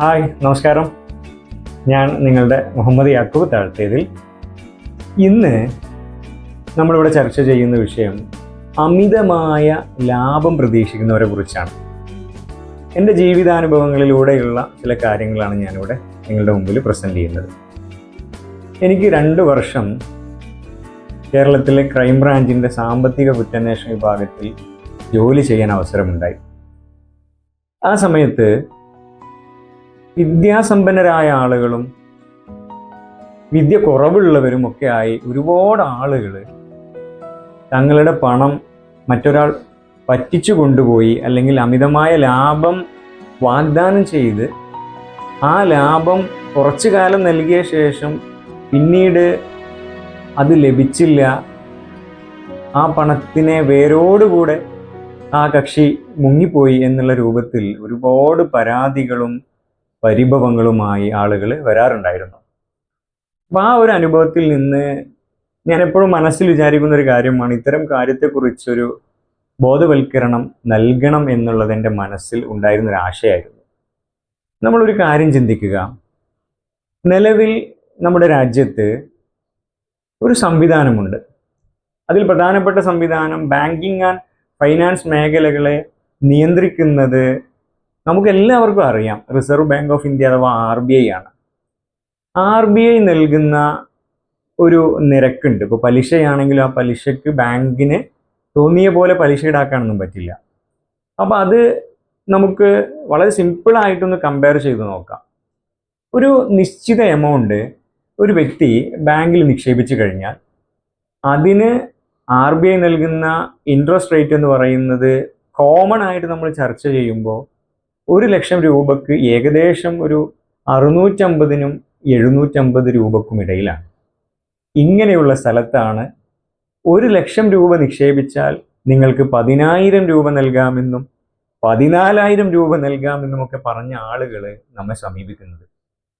Hi നമസ്കാരം. ഞാൻ നിങ്ങളുടെ മുഹമ്മദ് യാക്കൂബ് താഴ്ത്തേതിൽ. ഇന്ന് നമ്മളിവിടെ ചർച്ച ചെയ്യുന്ന വിഷയം അമിതമായ ലാഭം പ്രതീക്ഷിക്കുന്നവരെ കുറിച്ചാണ്. എന്റെ ജീവിതാനുഭവങ്ങളിലൂടെയുള്ള ചില കാര്യങ്ങളാണ് ഞാനിവിടെ നിങ്ങളുടെ മുമ്പിൽ പ്രസന്റ് ചെയ്യുന്നത്. എനിക്ക് രണ്ട് വർഷം കേരളത്തിലെ ക്രൈംബ്രാഞ്ചിന്റെ സാമ്പത്തിക കുറ്റാന്വേഷണ വിഭാഗത്തിൽ ജോലി ചെയ്യാൻ അവസരമുണ്ടായി. ആ സമയത്ത് വിദ്യാസമ്പന്നരായ ആളുകളും വിദ്യ കുറവുള്ളവരും ഒക്കെ ആയി ഒരുപാട് ആളുകൾ തങ്ങളുടെ പണം മറ്റൊരാൾ പറ്റിച്ചു കൊണ്ടുപോയി അല്ലെങ്കിൽ അമിതമായ ലാഭം വാഗ്ദാനം ചെയ്ത് ആ ലാഭം കുറച്ചു കാലം നൽകിയ ശേഷം പിന്നീട് അത് ലഭിച്ചില്ല. ആ പണത്തിനെ വേരോടുകൂടെ ആ കക്ഷി മുങ്ങിപ്പോയി എന്നുള്ള രൂപത്തിൽ ഒരുപാട് പരാതികളും പരിഭവങ്ങളുമായി ആളുകൾ വരാറുണ്ടായിരുന്നു. അപ്പം ആ ഒരു അനുഭവത്തിൽ നിന്ന് ഞാൻ എപ്പോഴും മനസ്സിൽ വിചാരിക്കുന്ന ഒരു കാര്യമാണ് ഇത്തരം കാര്യത്തെക്കുറിച്ചൊരു ബോധവൽക്കരണം നൽകണം എന്നുള്ളത് എന്റെ മനസ്സിൽ ഉണ്ടായിരുന്ന നമ്മളൊരു കാര്യം ചിന്തിക്കുക. നിലവിൽ നമ്മുടെ രാജ്യത്ത് ഒരു സംവിധാനമുണ്ട്. അതിൽ പ്രധാനപ്പെട്ട സംവിധാനം ബാങ്കിങ് ആൻഡ് ഫൈനാൻസ് മേഖലകളെ നിയന്ത്രിക്കുന്നത് നമുക്ക് എല്ലാവർക്കും അറിയാം റിസർവ് ബാങ്ക് ഓഫ് ഇന്ത്യ അഥവാ ആർ ബി ഐ ആണ്. ആർ ബി ഐ നൽകുന്ന ഒരു നിരക്കുണ്ട്. ഇപ്പോൾ പലിശയാണെങ്കിലും ആ പലിശക്ക് ബാങ്കിന് തോന്നിയ പോലെ പലിശ ഈടാക്കാനൊന്നും പറ്റില്ല. അപ്പോൾ അത് നമുക്ക് വളരെ സിമ്പിളായിട്ടൊന്ന് കമ്പയർ ചെയ്ത് നോക്കാം. ഒരു നിശ്ചിത എമൗണ്ട് ഒരു വ്യക്തി ബാങ്കിൽ നിക്ഷേപിച്ചു കഴിഞ്ഞാൽ അതിന് ആർ ബി ഐ നൽകുന്ന ഇൻട്രസ്റ്റ് റേറ്റ് എന്ന് പറയുന്നത് കോമൺ ആയിട്ട് നമ്മൾ ചർച്ച ചെയ്യുമ്പോൾ ഒരു ലക്ഷം രൂപക്ക് ഏകദേശം ഒരു അറുന്നൂറ്റമ്പതിനും എഴുന്നൂറ്റമ്പത് രൂപക്കും ഇടയിലാണ്. ഇങ്ങനെയുള്ള സ്ഥലത്താണ് ഒരു ലക്ഷം രൂപ നിക്ഷേപിച്ചാൽ നിങ്ങൾക്ക് പതിനായിരം രൂപ നൽകാമെന്നും പതിനാലായിരം രൂപ നൽകാമെന്നും ഒക്കെ പറഞ്ഞ ആളുകൾ നമ്മെ സമീപിക്കുന്നത്.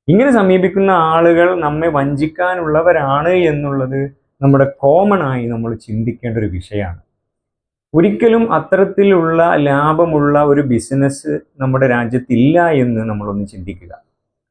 ഇങ്ങനെ സമീപിക്കുന്ന ആളുകൾ നമ്മെ വഞ്ചിക്കാനുള്ളവരാണ് എന്നുള്ളത് നമ്മുടെ കോമൺ ആയി നമ്മൾ ചിന്തിക്കേണ്ട ഒരു വിഷയമാണ്. ഒരിക്കലും അത്തരത്തിലുള്ള ലാഭമുള്ള ഒരു ബിസിനസ് നമ്മുടെ രാജ്യത്തില്ല എന്ന് നമ്മളൊന്ന് ചിന്തിക്കുക.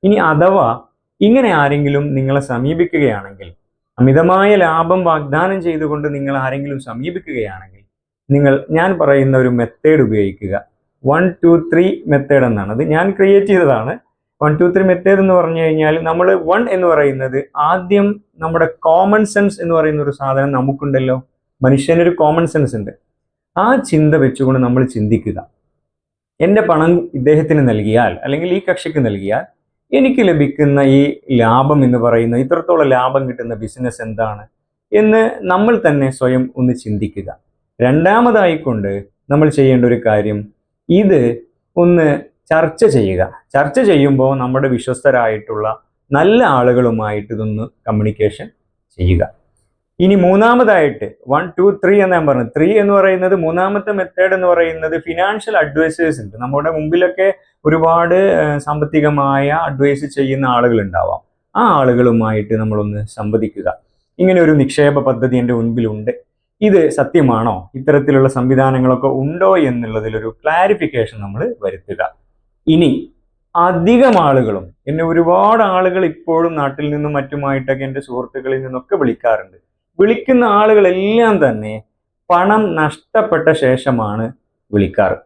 ഇനി അഥവാ ഇങ്ങനെ ആരെങ്കിലും നിങ്ങളെ സമീപിക്കുകയാണെങ്കിൽ അമിതമായ ലാഭം വാഗ്ദാനം ചെയ്തുകൊണ്ട് നിങ്ങൾ ആരെങ്കിലും സമീപിക്കുകയാണെങ്കിൽ നിങ്ങൾ ഞാൻ പറയുന്ന ഒരു മെത്തേഡ് ഉപയോഗിക്കുക. വൺ ടു ത്രീ മെത്തേഡ് എന്നാണ്. അത് ഞാൻ ക്രിയേറ്റ് ചെയ്തതാണ്. വൺ ടു ത്രീ മെത്തേഡ് എന്ന് പറഞ്ഞു കഴിഞ്ഞാൽ നമ്മൾ വൺ എന്ന് പറയുന്നത് ആദ്യം നമ്മുടെ കോമൺ സെൻസ് എന്ന് പറയുന്ന ഒരു സാധനം നമുക്കുണ്ടല്ലോ. മനുഷ്യനൊരു കോമൺ സെൻസ് ഉണ്ട്. ആ ചിന്ത വെച്ചുകൊണ്ട് നമ്മൾ ചിന്തിക്കുക. എന്റെ പണം ഇദ്ദേഹത്തിന് നൽകിയാൽ അല്ലെങ്കിൽ ഈ കക്ഷിക്ക് നൽകിയാൽ എനിക്ക് ലഭിക്കുന്ന ഈ ലാഭം എന്ന് പറയുന്ന ഇത്രത്തോളം ലാഭം കിട്ടുന്ന ബിസിനസ് എന്താണ് എന്ന് നമ്മൾ തന്നെ സ്വയം ഒന്ന് ചിന്തിക്കുക. രണ്ടാമതായിക്കൊണ്ട് നമ്മൾ ചെയ്യേണ്ട ഒരു കാര്യം ഇത് ഒന്ന് ചർച്ച ചെയ്യുക. ചർച്ച ചെയ്യുമ്പോൾ നമ്മുടെ വിശ്വസ്തരായിട്ടുള്ള നല്ല ആളുകളുമായിട്ട് ഇതൊന്ന് കമ്മ്യൂണിക്കേഷൻ ചെയ്യുക. ഇനി മൂന്നാമതായിട്ട് വൺ ടു ത്രീ എന്ന് ഞാൻ പറഞ്ഞു ത്രീ എന്ന് പറയുന്നത് മൂന്നാമത്തെ മെത്തേഡ് എന്ന് പറയുന്നത് ഫിനാൻഷ്യൽ അഡ്വൈസേഴ്സ് ഉണ്ട്. നമ്മുടെ മുമ്പിലൊക്കെ ഒരുപാട് സാമ്പത്തികമായ അഡ്വൈസ് ചെയ്യുന്ന ആളുകൾ ഉണ്ടാവാം ആ ആളുകളുമായിട്ട് നമ്മളൊന്ന് സംവദിക്കുക. ഇങ്ങനെ ഒരു നിക്ഷേപ പദ്ധതി എന്റെ മുൻപിലുണ്ട്. ഇത് സത്യമാണോ? ഇത്തരത്തിലുള്ള സംവിധാനങ്ങളൊക്കെ ഉണ്ടോ എന്നുള്ളതിലൊരു ക്ലാരിഫിക്കേഷൻ നമ്മൾ വരുത്തുക. ഇനി അധികം ആളുകളും എന്നെ ഒരുപാട് ആളുകൾ ഇപ്പോഴും നാട്ടിൽ നിന്നും മറ്റുമായിട്ടൊക്കെ എന്റെ സുഹൃത്തുക്കളിൽ നിന്നൊക്കെ വിളിക്കാറുണ്ട്. വിളിക്കുന്ന ആളുകളെല്ലാം തന്നെ പണം നഷ്ടപ്പെട്ട ശേഷമാണ് വിളിക്കാറ്.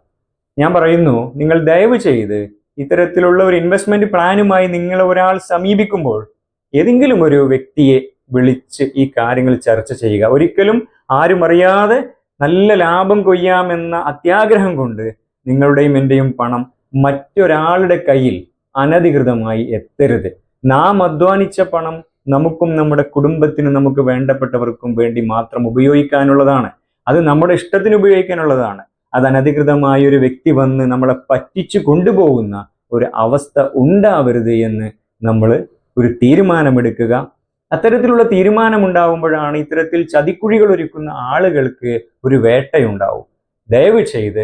ഞാൻ പറയുന്നു നിങ്ങൾ ദയവ് ചെയ്ത് ഇത്തരത്തിലുള്ള ഒരു ഇൻവെസ്റ്റ്മെന്റ് പ്ലാനുമായി നിങ്ങൾ ഒരാൾ സമീപിക്കുമ്പോൾ ഏതെങ്കിലും ഒരു വ്യക്തിയെ വിളിച്ച് ഈ കാര്യങ്ങൾ ചർച്ച ചെയ്യുക. ഒരിക്കലും ആരും അറിയാതെ നല്ല ലാഭം കൊയ്യാമെന്ന അത്യാഗ്രഹം കൊണ്ട് നിങ്ങളുടെയും എന്റെയും പണം മറ്റൊരാളുടെ കയ്യിൽ അനധികൃതമായി എത്തരുത്. നാം അധ്വാനിച്ച പണം നമുക്കും നമ്മുടെ കുടുംബത്തിനും നമുക്ക് വേണ്ടപ്പെട്ടവർക്കും വേണ്ടി മാത്രം ഉപയോഗിക്കാനുള്ളതാണ്. അത് നമ്മുടെ ഇഷ്ടത്തിന് ഉപയോഗിക്കാനുള്ളതാണ്. അത് അനധികൃതമായ ഒരു വ്യക്തി വന്ന് നമ്മളെ പറ്റിച്ചു കൊണ്ടുപോകുന്ന ഒരു അവസ്ഥ ഉണ്ടാവരുത് എന്ന് നമ്മൾ ഒരു തീരുമാനമെടുക്കുക. അത്തരത്തിലുള്ള തീരുമാനമുണ്ടാവുമ്പോഴാണ് ഇത്തരത്തിൽ ചതിക്കുഴികൾ ഒരുക്കുന്ന ആളുകൾക്ക് ഒരു വേട്ടയുണ്ടാവും. ദയവ് ചെയ്ത്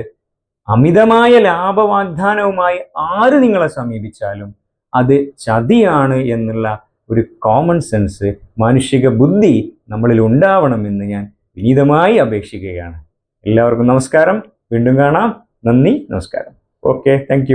അമിതമായ ലാഭവാഗ്ദാനവുമായി ആര് നിങ്ങളെ സമീപിച്ചാലും അത് ചതിയാണ് എന്നുള്ള ഒരു കോമൺ സെൻസ് മാനുഷിക ബുദ്ധി നമ്മളിൽ ഉണ്ടാവണമെന്ന് ഞാൻ വിനീതമായി അപേക്ഷിക്കുകയാണ്. എല്ലാവർക്കും നമസ്കാരം. വീണ്ടും കാണാം. നന്ദി. നമസ്കാരം. Okay thank